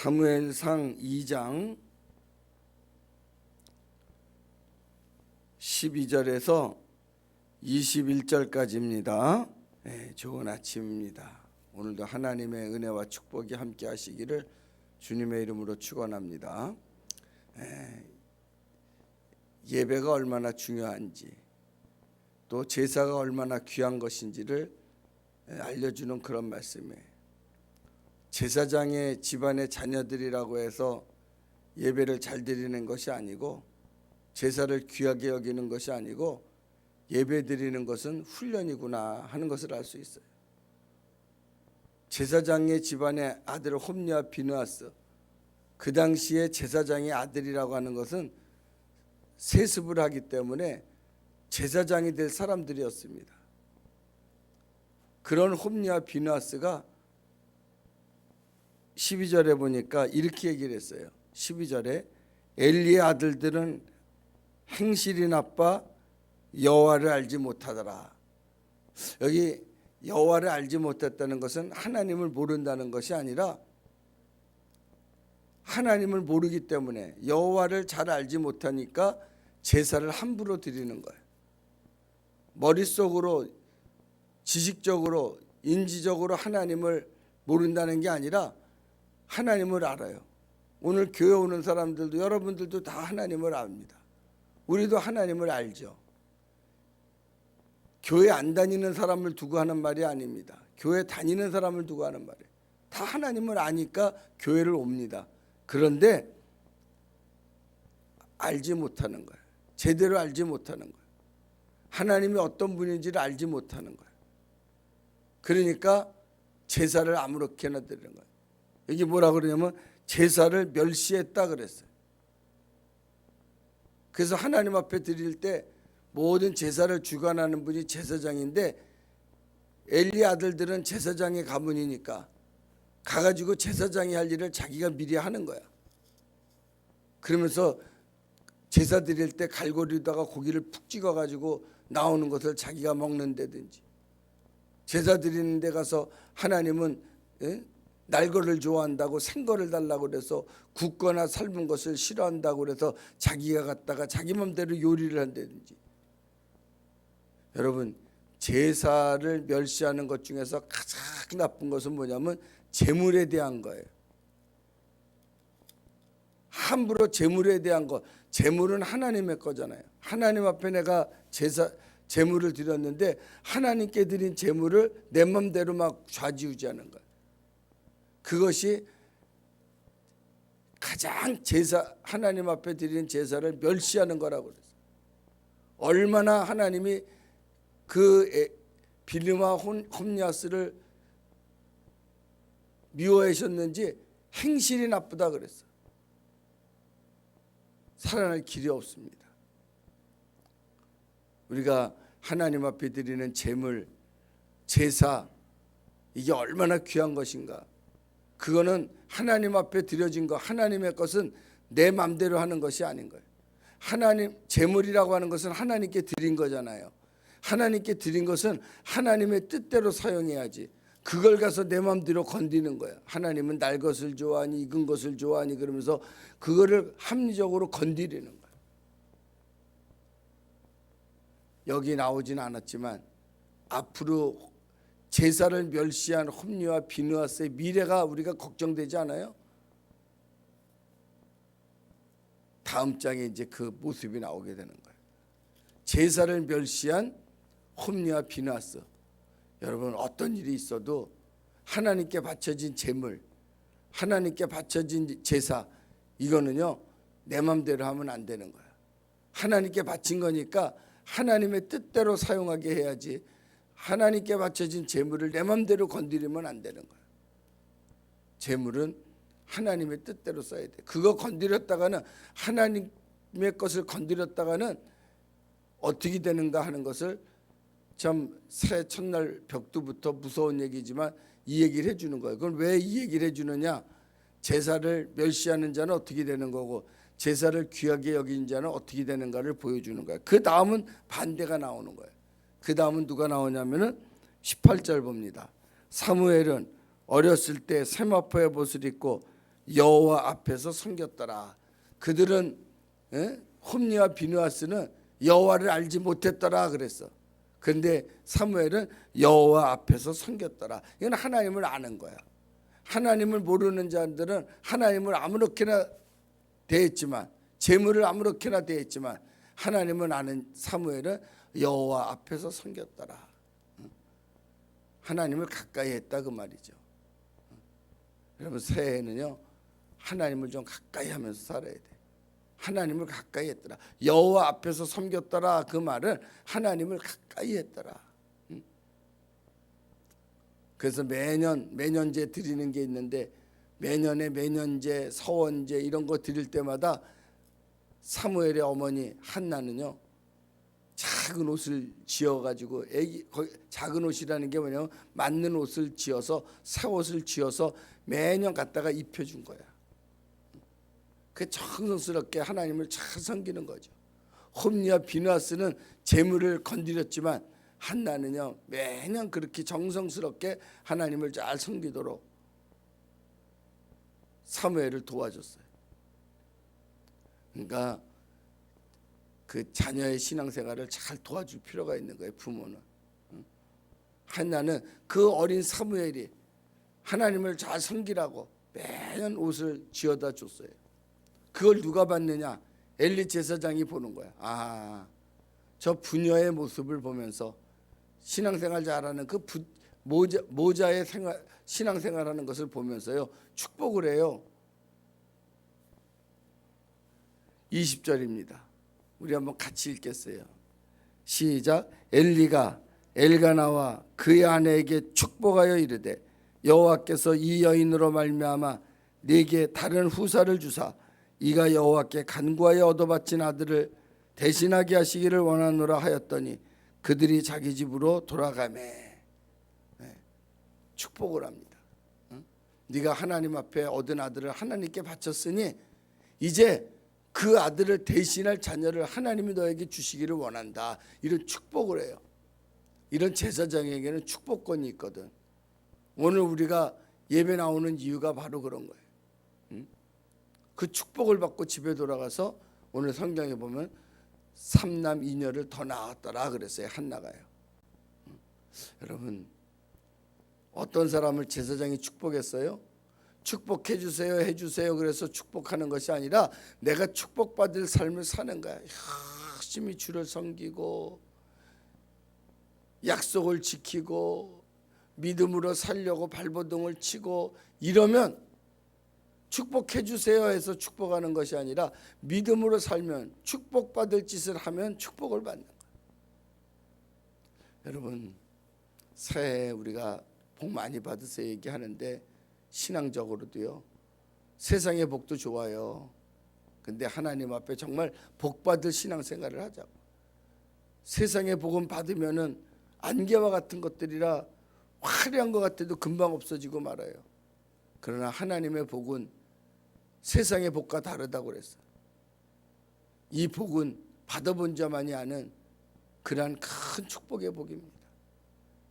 사무엘상 2장 12절에서 21절까지입니다. 네, 좋은 아침입니다. 오늘도 하나님의 은혜와 축복이 함께 하시기를 주님의 이름으로 축원합니다. 예, 예배가 얼마나 중요한지 또 제사가 얼마나 귀한 것인지를 예, 알려주는 그런 말씀이에요. 제사장의 집안의 자녀들이라고 해서 예배를 잘 드리는 것이 아니고 제사를 귀하게 여기는 것이 아니고 예배 드리는 것은 훈련이구나 하는 것을 알 수 있어요. 제사장의 집안의 아들 홈리와 비누아스 그 당시에 제사장의 아들이라고 하는 것은 세습을 하기 때문에 제사장이 될 사람들이었습니다. 그런 홈리와 비누아스가 12절에 보니까 이렇게 얘기를 했어요. 12절에 엘리의 아들들은 행실이 나빠 여호와를 알지 못하더라. 여기 여호와를 알지 못했다는 것은 하나님을 모른다는 것이 아니라 하나님을 모르기 때문에 여호와를 잘 알지 못하니까 제사를 함부로 드리는 거예요. 머릿속으로 지식적으로 인지적으로 하나님을 모른다는 게 아니라 하나님을 알아요. 오늘 교회 오는 사람들도 여러분들도 다 하나님을 압니다. 우리도 하나님을 알죠. 교회 안 다니는 사람을 두고 하는 말이 아닙니다. 교회 다니는 사람을 두고 하는 말이에요. 다 하나님을 아니까 교회를 옵니다. 그런데 알지 못하는 거예요. 제대로 알지 못하는 거예요. 하나님이 어떤 분인지를 알지 못하는 거예요. 그러니까 제사를 아무렇게나 드리는 거예요. 여기 뭐라 그러냐면 제사를 멸시했다 그랬어요. 그래서 하나님 앞에 드릴 때 모든 제사를 주관하는 분이 제사장인데 엘리 아들들은 제사장의 가문이니까 가가지고 제사장이 할 일을 자기가 미리 하는 거야. 그러면서 제사 드릴 때 갈고리다가 고기를 푹 찍어가지고 나오는 것을 자기가 먹는다든지 제사 드리는 데 가서 하나님은 예? 날거를 좋아한다고 생거를 달라고 그래서 굽거나 삶은 것을 싫어한다고 그래서 자기가 갖다가 자기 맘대로 요리를 한다든지 여러분 제사를 멸시하는 것 중에서 가장 나쁜 것은 뭐냐면 재물에 대한 거예요. 함부로 재물에 대한 것, 재물은 하나님의 거잖아요. 하나님 앞에 내가 제사 재물을 드렸는데 하나님께 드린 재물을 내 맘대로 막 좌지우지하는 거예요. 그것이 가장 제사 하나님 앞에 드리는 제사를 멸시하는 거라고 그랬어요. 얼마나 하나님이 그 에- 빌리마 혼- 홈리아스를 미워하셨는지 행실이 나쁘다 그랬어. 살아날 길이 없습니다. 우리가 하나님 앞에 드리는 제물, 제사 이게 얼마나 귀한 것인가. 그거는 하나님 앞에 드려진 거, 하나님의 것은 내 맘대로 하는 것이 아닌 거예요. 하나님 제물이라고 하는 것은 하나님께 드린 거잖아요. 하나님께 드린 것은 하나님의 뜻대로 사용해야지. 그걸 가서 내 맘대로 건드리는 거야. 하나님은 날 것을 좋아하니 익은 것을 좋아하니 그러면서 그거를 합리적으로 건드리는 거야. 여기 나오진 않았지만 앞으로 제사를 멸시한 홈리와 비누아스의 미래가 우리가 걱정되지 않아요? 다음 장에 이제 그 모습이 나오게 되는 거예요. 제사를 멸시한 홈리와 비누아스. 여러분 어떤 일이 있어도 하나님께 바쳐진 제물, 하나님께 바쳐진 제사 이거는요 내 맘대로 하면 안 되는 거야. 하나님께 바친 거니까 하나님의 뜻대로 사용하게 해야지. 하나님께 바쳐진 제물을 내 맘대로 건드리면 안 되는 거야. 제물은 하나님의 뜻대로 써야 돼. 그거 건드렸다가는 하나님의 것을 건드렸다가는 어떻게 되는가 하는 것을 참 새 첫날 벽두부터 무서운 얘기지만 이 얘기를 해주는 거예요. 그럼 왜 이 얘기를 해주느냐? 제사를 멸시하는 자는 어떻게 되는 거고 제사를 귀하게 여기는 자는 어떻게 되는가를 보여주는 거예요. 그 다음은 반대가 나오는 거예요. 그 다음은 누가 나오냐면은 18절 봅니다. 사무엘은 어렸을 때 세마포의 옷을 입고 여호와 앞에서 섬겼더라. 그들은 예? 홈리와 비누아스는 여호와를 알지 못했더라 그랬어. 그런데 사무엘은 여호와 앞에서 섬겼더라. 이건 하나님을 아는 거야. 하나님을 모르는 자들은 하나님을 아무렇게나 대했지만 재물을 아무렇게나 대했지만 하나님은 아는 사무엘은 여호와 앞에서 섬겼더라. 하나님을 가까이 했다 그 말이죠. 여러분 새해에는요 하나님을 좀 가까이 하면서 살아야 돼. 하나님을 가까이 했더라. 여호와 앞에서 섬겼더라 그 말은 하나님을 가까이 했더라. 응? 그래서 매년 매년제 드리는 게 있는데 매년에 매년제 서원제 이런 거 드릴 때마다 사무엘의 어머니 한나는요 작은 옷을 지어 가지고 애기 작은 옷이라는 게 뭐냐면 맞는 옷을 지어서 새 옷을 지어서 매년 갖다가 입혀 준 거야. 그 정성스럽게 하나님을 잘 섬기는 거죠. 홈리와 비누아스는 재물을 건드렸지만 한나는요 매년 그렇게 정성스럽게 하나님을 잘 섬기도록 사무엘을 도와줬어요. 그러니까 그 자녀의 신앙생활을 잘 도와줄 필요가 있는 거예요. 부모는. 응? 한나는 그 어린 사무엘이 하나님을 잘 섬기라고 매년 옷을 지어다 줬어요. 그걸 누가 봤느냐? 엘리 제사장이 보는 거야. 아, 저 부녀의 모습을 보면서 신앙생활 잘하는 그 부, 모자, 모자의 생활, 신앙생활하는 것을 보면서요 축복을 해요. 20절입니다. 우리 한번 같이 읽겠어요. 시작. 엘리가 엘가나와 그의 아내에게 축복하여 이르되 여호와께서 이 여인으로 말미암아 네게 다른 후사를 주사 이가 여호와께 간구하여 얻어바친 아들을 대신하게 하시기를 원하노라 하였더니 그들이 자기 집으로 돌아가매 네, 축복을 합니다. 응? 네가 하나님 앞에 얻은 아들을 하나님께 바쳤으니 이제 그 아들을 대신할 자녀를 하나님이 너에게 주시기를 원한다. 이런 축복을 해요. 이런 제사장에게는 축복권이 있거든. 오늘 우리가 예배 나오는 이유가 바로 그런 거예요. 응? 그 축복을 받고 집에 돌아가서 오늘 성경에 보면 삼남 이녀를 더 낳았더라 그랬어요. 한나가요. 응? 여러분 어떤 사람을 제사장이 축복했어요? 축복해 주세요, 해 주세요. 그래서 축복하는 것이 아니라 내가 축복받을 삶을 사는 거야. 열심히 주를 섬기고 약속을 지키고 믿음으로 살려고 발버둥을 치고 이러면 축복해 주세요 해서 축복하는 것이 아니라 믿음으로 살면 축복받을 짓을 하면 축복을 받는 거야. 여러분 새해 우리가 복 많이 받으세요 얘기하는데 신앙적으로도요. 세상의 복도 좋아요. 근데 하나님 앞에 정말 복 받을 신앙생활을 하자고. 세상의 복은 받으면은 안개와 같은 것들이라 화려한 것 같아도 금방 없어지고 말아요. 그러나 하나님의 복은 세상의 복과 다르다고 그랬어요. 이 복은 받아본 자만이 아는 그러한 큰 축복의 복입니다.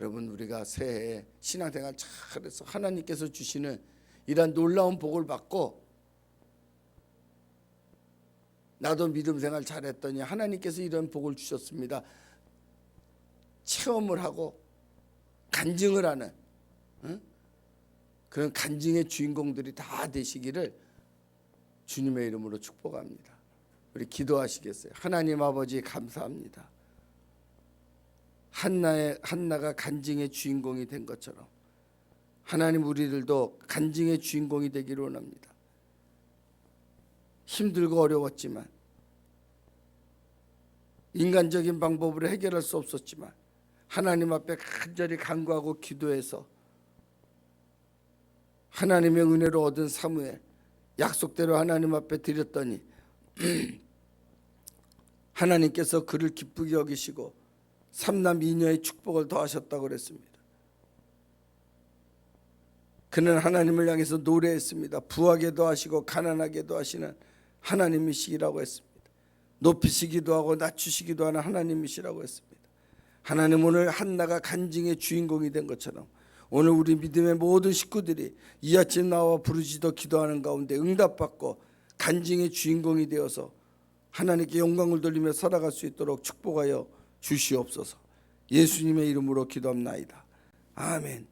여러분 우리가 새해 신앙생활 잘해서 하나님께서 주시는 이러한 놀라운 복을 받고 나도 믿음 생활 잘했더니 하나님께서 이런 복을 주셨습니다. 체험을 하고 간증을 하는 응? 그런 간증의 주인공들이 다 되시기를 주님의 이름으로 축복합니다. 우리 기도하시겠어요? 하나님 아버지 감사합니다. 한나의 한나가 간증의 주인공이 된 것처럼 하나님 우리들도 간증의 주인공이 되기를 원합니다. 힘들고 어려웠지만 인간적인 방법으로 해결할 수 없었지만 하나님 앞에 간절히 간구하고 기도해서 하나님의 은혜로 얻은 사무엘 약속대로 하나님 앞에 드렸더니 하나님께서 그를 기쁘게 여기시고 삼남 이녀의 축복을 더하셨다고 그랬습니다. 그는 하나님을 향해서 노래했습니다. 부하게도 하시고 가난하게도 하시는 하나님이시라고 했습니다. 높이시기도 하고 낮추시기도 하는 하나님이시라고 했습니다. 하나님 오늘 한나가 간증의 주인공이 된 것처럼 오늘 우리 믿음의 모든 식구들이 이 아침 나와 부르짖어 기도하는 가운데 응답받고 간증의 주인공이 되어서 하나님께 영광을 돌리며 살아갈 수 있도록 축복하여 주시옵소서. 예수님의 이름으로 기도합나이다. 아멘.